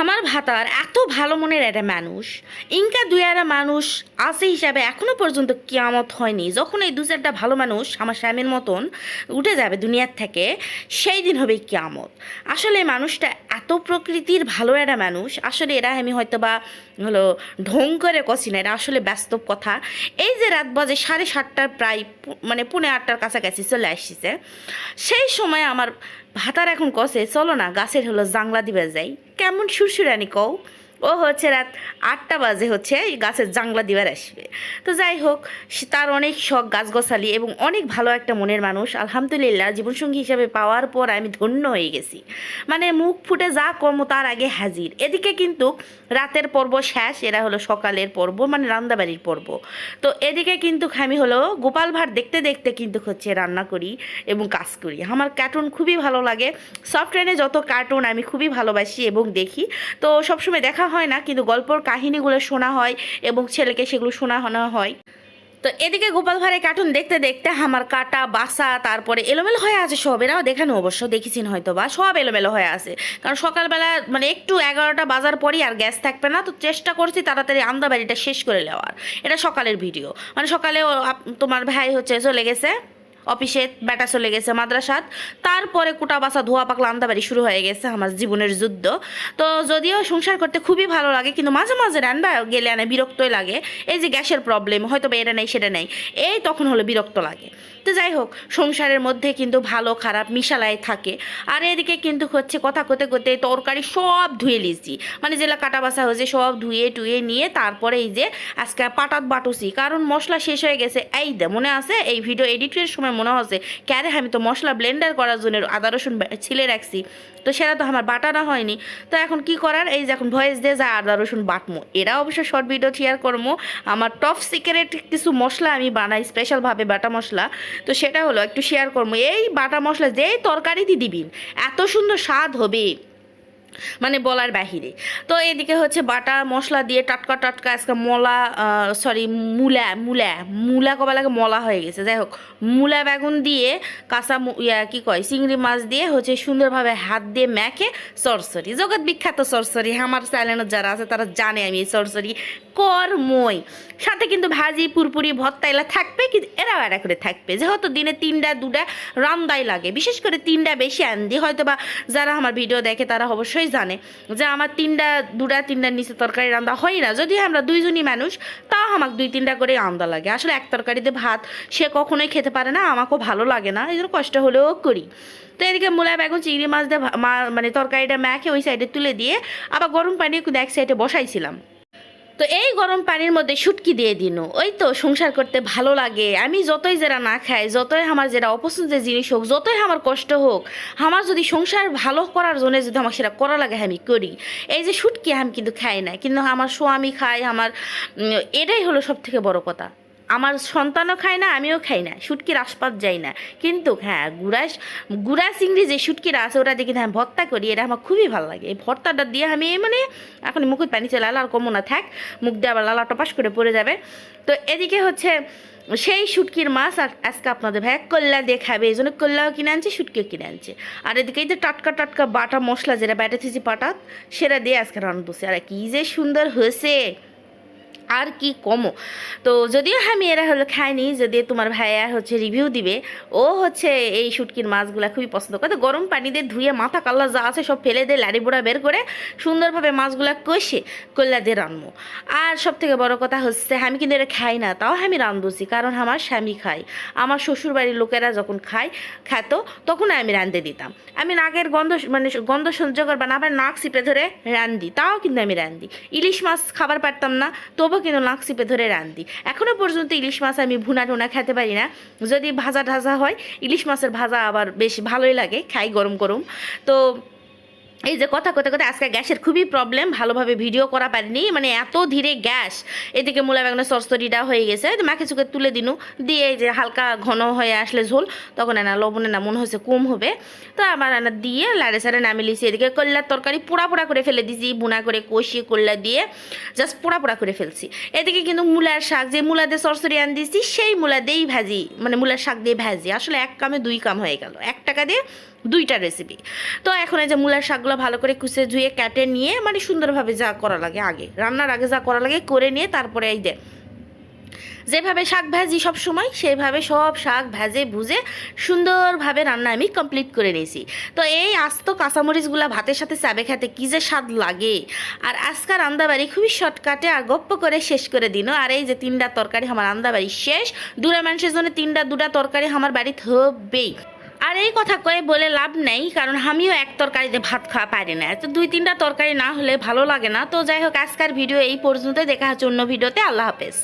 আমার ভাতার এত ভালো মনের একটা মানুষ। ইনকা দুই একটা মানুষ আছে হিসাবে এখনও পর্যন্ত কিয়ামত হয়নি। যখন এই দু চারটা ভালো মানুষ আমার স্বামীর মতন উঠে যাবে দুনিয়ার থেকে, সেই দিন হবে কিয়ামত। আসলে মানুষটা এত প্রকৃতির ভালো একটা মানুষ। আসলে এরা আমি হয়তো বা হলো ঢং করে কষি না, এটা আসলে বাস্তব কথা। এই যে রাত বাজে সাড়ে সাতটার প্রায় মানে পুনে আটটার কাছাকাছি চলে আসছে। সেই সময় আমার ভাতার এখন কসে চলো না গাছের হলো জাংলা দিবে যাই। কেমন সুরসুরানি কও? ও হচ্ছে রাত আটটা বাজে হচ্ছে, এই গাছের জাংলা দিবার আসবে। তো যাই হোক তার অনেক শখ গাছ গোছালি এবং অনেক ভালো একটা মনের মানুষ। আলহামদুলিল্লাহ, জীবনসঙ্গী হিসাবে পাওয়ার পর আমি ধন্য হয়ে গেছি। মানে মুখ ফুটে যা কর্ম তার আগে হাজির। এদিকে কিন্তু রাতের পর্ব শেষ, এরা হলো সকালের পর্ব মানে রান্নাবাড়ির পর্ব। তো এদিকে কিন্তু আমি হলো গোপাল ভাট দেখতে দেখতে কিন্তু হচ্ছে রান্না করি এবং কাজ করি। আমার কার্টুন খুবই ভালো লাগে। সফটওয়্যারে যত কার্টুন আমি খুবই ভালোবাসি এবং দেখি। তো সবসময় দেখা হয় না, কিন্তু গল্পর কাহিনীগুলো শোনা হয় এবং ছেলেকে সেগুলো শোনানো হয়। তো এদিকে গোপাল ভাড়ের কার্টুন দেখতে দেখতে আমার কাটা বাসা তারপরে এলোমেলো হয়ে আছে সব। এরাও দেখানো অবশ্য দেখেছেন হয়তো বা সব এলোমেলো হয়ে আছে। কারণ সকালবেলা মানে একটু এগারোটা বাজার পরই আর গ্যাস থাকবে না, তো চেষ্টা করছি তাড়াতাড়ি আমদাবাড়িটা শেষ করে নেওয়ার। এটা সকালের ভিডিও মানে সকালে তোমার ভাই হচ্ছে চলে গেছে। অফিসে বেটা চলে গেছে মাদ্রাসাত। তারপরে কুটা বাসা ধোয়া পাকলা আন্দাবাড়ি শুরু হয়ে গেছে আমার জীবনের যুদ্ধ। তো যদিও সংসার করতে খুবই ভালো লাগে, কিন্তু মাঝে মাঝে রান্না গেলে আনে বিরক্তই লাগে। এই যে গ্যাসের প্রবলেম হয়তো বা এটা নেই, সেটা নেই। এই তখন হলো বিরক্ত লাগে। তো যাই হোক, সংসারের মধ্যে কিন্তু ভালো খারাপ মিশালায় থাকে। আর এদিকে কিন্তু হচ্ছে কথা করতে করতে তরকারি সব ধুয়ে লিছি। মানে যেগুলো কাটা বাসা হয়েছে সব ধুয়ে টুয়ে নিয়ে তারপরে এই যে আজকে পাটাত বাটুছি। কারণ মশলা শেষ হয়ে গেছে। এই দে, মনে আছে? এই ভিডিও এডিটের সময় মনে হচ্ছে ক্যারে, আমি তো মশলা ব্লেন্ডার করার জন্য আদা, রসুন ছিলে রাখছি। তো সেটা তো আমার বাটানো হয়নি। তো এখন কি করার? এই যে এখন ভয়েস দিয়ে যা আদা, রসুন বাটমো। এরা অবশ্য শর্ট ভিডিও শেয়ার করব আমার টপ সিক্রেট কিছু মশলা আমি বানাই স্পেশালভাবে বাটা মশলা। তো সেটা হলো, একটু শেয়ার করব এই বাটা মশলা যেই তরকারিতে দিবিন এত সুন্দর স্বাদ হবে। মানে বলার বাহিরে। তো এদিকে হচ্ছে বাটা, মশলা দিয়ে টাটকা টাটকা আজকে মলা সরি মূলা মূলা মূলা কবা লাগে মলা হয়ে গেছে। যাই হোক, মূলা বেগুন দিয়ে কাঁচা ইয়া, কি কয়, চিংড়ি মাছ দিয়ে হচ্ছে সুন্দরভাবে হাত দিয়ে মেখে সরসরি জগৎ বিখ্যাত সরসরি আমার চ্যানেলের যারা আছে তারা জানে আমি এই সরসরি কর্মই। সাথে কিন্তু ভাজি, পুরপুরি, ভর্তা এলা থাকবে কিন্তু এরাও এরা করে থাকবে। যেহেতু দিনে তিনটা, দুটা রান্দাই লাগে। বিশেষ করে তিনটা বেশি আনদি হয়তো বা যারা আমার ভিডিও দেখে তারা অবশ্যই জানে যে আমার তিনটা, দুটা তিনটার নিচে তরকারি রান্না হয় না। যদি আমরা দুইজনই মানুষ, তাও আমাকে দুই, তিনটা করে আন্দা লাগে। আসলে এক তরকারিতে ভাত সে কখনোই খেতে পারে না, আমাকেও ভালো লাগে না, এই জন্য কষ্ট হলেও করি। তো এদিকে মূলা বেগুন, চিংড়ি মাছ দিয়ে মানে তরকারিটা মেখে ওই সাইডে তুলে দিয়ে আবার গরম পানি এক সাইডে বসাইছিলাম। তো এই গরম পানির মধ্যে শুটকি দিয়ে দিন। ওই তো সংসার করতে ভালো লাগে। আমি যতই যারা না খাই, যতই আমার যেটা অপছন্দের জিনিস হোক, যতই আমার কষ্ট হোক, আমার যদি সংসার ভালো করার জন্য যদি আমার সেটা করা লাগে, আমি করি। এই যে শুটকি আমি কিন্তু খাই না। কিন্তু আমার স্বামী খাই আমার এটাই হলো সব থেকে বড় কথা। আমার সন্তানও খায় না, আমিও খাই না, শুটকির আশপাশ যাই না। কিন্তু হ্যাঁ গুড়া গুড়া চিংড়ি যে শুটকিরা আছে ওটা কিন্তু আমি ভর্তা করি, এটা আমার খুবই ভালো লাগে। এই ভর্তাটা দিয়ে আমি মানে এখন মুখে পানি চলে আর কমো না, থাক, মুখ দিয়ে আবার লালা টপাস করে পড়ে যাবে। তো এদিকে হচ্ছে সেই শুটকির মাছ, আর আজকে আপনাদের ভাই কল্লা দিয়ে খাবে এই জন্য কল্লাও কিনে আনছে, শুটকিও কিনে আনছে। আর এদিকে এই যে টাটকা টাটকা বাটা মশলা, যেটা ব্যাটে থেছি পাটাত, সেটা দিয়ে আজকে রান্না বসে আর কি যে সুন্দর হয়েছে! আর কি কমো? তো যদিও আমি এরা হলো খাইনি যদি তোমার ভাইয়া হচ্ছে রিভিউ দিবে, ও হচ্ছে এই শুটকির মাছগুলো খুবই পছন্দ করে। তো গরম পানি দিয়ে ধুয়ে মাথা কাল্লা যা আছে সব ফেলে দিয়ে লাড়ি বুড়া বের করে সুন্দরভাবে মাছগুলা কষে কল্লা দিয়ে রানবো আর সব থেকে বড় কথা হচ্ছে, আমি কিন্তু এটা খাই না, তাও আমি রান্ধুছি, কারণ আমার স্বামী খায়। আমার শ্বশুর বাড়ির লোকেরা যখন খায়, খাতো, তখন আমি রাঁধতে দিতাম। আমি নাকের গন্ধ মানে গন্ধ সহ্য করবা না আবার নাক চিপে ধরে রান্ধি, তাও কিন্তু আমি রান্ধি। ইলিশ মাছ খাবার পারতাম না তবুও কিন্তু নাক চিপে ধরে রান্ধি এখনও পর্যন্ত ইলিশ মাছ আমি ভুনা টুনা খেতে পারি না। যদি ভাজা ঢাজা হয়, ইলিশ মাছের ভাজা আবার বেশ ভালোই লাগে, খাই গরম গরম তো এই যে কথা কথা কথা আজকে গ্যাসের খুবই প্রবলেম ভালোভাবে ভিডিও করা পারিনি মানে এত ধীরে গ্যাস। এদিকে মূলা বেগুনের সরসরিটা হয়ে গেছে মাকে চুকে তুলে দিনু, দিয়ে এই যে হালকা ঘন হয়ে আসলে ঝোল, তখন এনা লবণে না মনে হচ্ছে কম হবে। তো আমার এনা দিয়ে লাড়ে সাড়ে নামিয়ে লিছি এদিকে কল্লার তরকারি পোড়া পোড়া করে ফেলে দিছি, বুনা করে কষিয়ে কল্লা দিয়ে জাস্ট পোড়া পোড়া করে ফেলছি। এদিকে কিন্তু মূলার শাক, যে মূলা দিয়ে সরসরি আন দিয়েছি সেই মূলা দিয়েই ভাজি মানে মূলার শাক দিয়ে ভাজি। আসলে এক কামে দুই কাম হয়ে গেল, এক টাকা দিয়ে দুইটা রেসিপি তো এখন এই যে মূলার শাকগুলো ভালো করে কুচে ধুয়ে, কেটে নিয়ে মানে সুন্দরভাবে যা করা লাগে আগে। রান্নার আগে যা করা লাগে করে নিয়ে তারপরে এই দে যেভাবে শাক ভাজি সব সময় সেইভাবে সব শাক ভেজে ভুজে সুন্দরভাবে রান্না আমি কমপ্লিট করে নিয়েছি। তো এই আস্ত কাঁচামরিচগুলো ভাতের সাথে চাবে খেতে কী যে স্বাদ লাগে। আর আজকার রান্দাবাড়ি খুবই শর্টকাটে আর গপ্প করে শেষ করে দিন। আর এই যে তিনটা তরকারি আমার রান্দাবাড়ি শেষ। দুটা মানুষের জন্য তিনটা দুটা তরকারি আমার বাড়িতে হবেই। আর এই কথা কয়ে বলে লাভ নেই, কারণ আমিও এক তরকারিতে ভাত খাওয়া পারি না। তো দুই তিনটা তরকারি না হলে ভালো লাগে না। তো যাই হোক, আজকের ভিডিও এই পর্যন্ত দেখা হচ্ছে অন্য ভিডিওতে। আল্লাহ হাফেজ।